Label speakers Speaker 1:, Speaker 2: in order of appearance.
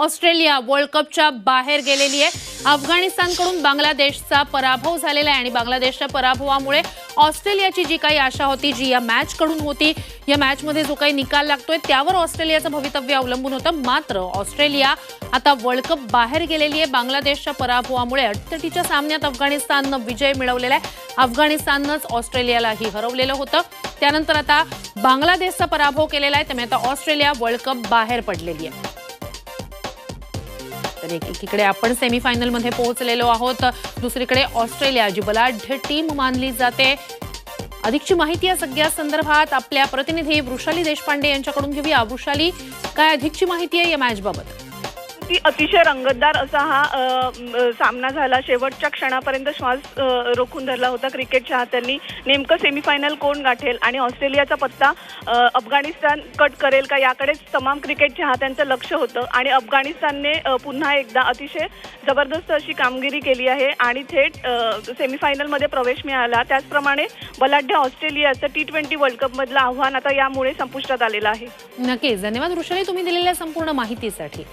Speaker 1: Australia world कपच्या बाहेर गेलेली आहे. अफगाणिस्तानकडून बांगलादेशचा पराभव झालेला आहे आणि बांगलादेशच्या पराभवामुळे ऑस्ट्रेलियाची जी काही आशा होती जी या मॅचकडून होती या मॅचमध्ये जो काही निकाल लागतोय त्यावर ऑस्ट्रेलियाचं भवितव्य अवलंबून होतं. मात्र ऑस्ट्रेलिया आता वर्ल्ड कप बाहेर गेलेली आहे. बांगलादेशच्या पराभवामुळे अटतटीच्या सामन्यात अफगाणिस्ताननं विजय मिळवलेला आहे. अफगाणिस्ताननंच ऑस्ट्रेलियालाही हरवलेलं होतं. त्यानंतर आता बांगलादेशचा पराभव केलेला आहे. त्यामुळे आता ऑस्ट्रेलिया वर्ल्ड कप बाहेर पडलेली आहे. तर एकीकडे आपण सेमीफायनलमध्ये पोहोचलेलो आहोत. दुसरीकडे ऑस्ट्रेलिया जी बलाढ्य टीम मानली जाते. अधिकची माहिती या सगळ्या संदर्भात आपल्या प्रतिनिधी वृषाली देशपांडे यांच्याकडून घेऊया. वृषाली काय अधिकची माहिती आहे या मॅचबाबत
Speaker 2: की अतिशय रंगतदार असा हा अ, सामना झाला. शेवटच्या क्षणापर्यंत श्वास अ, रोखून धरला होता क्रिकेट चाहत्यांनी. नेमकं सेमीफायनल कोण गाठेल आणि ऑस्ट्रेलियाचा पत्ता अ, अफगाणिस्तान कट करेल का? याकडेच तमाम क्रिकेट चाहत्यांचं लक्ष होतं आणि अफगाणिस्तानने अ, पुन्हा एकदा अतिशय जबरदस्त अशी कामगिरी केली आहे आणि थेट अ, सेमीफायनलमध्ये प्रवेश मिळाला. त्याचप्रमाणे बलाढ्य ऑस्ट्रेलियाचं टी ट्वेंटी वर्ल्ड कपमधलं आव्हान आता यामुळे संपुष्टात आलेलं आहे.
Speaker 1: नक्कीच. धन्यवाद वृषाली. तुम्ही दिलेल्या संपूर्ण माहितीसाठी.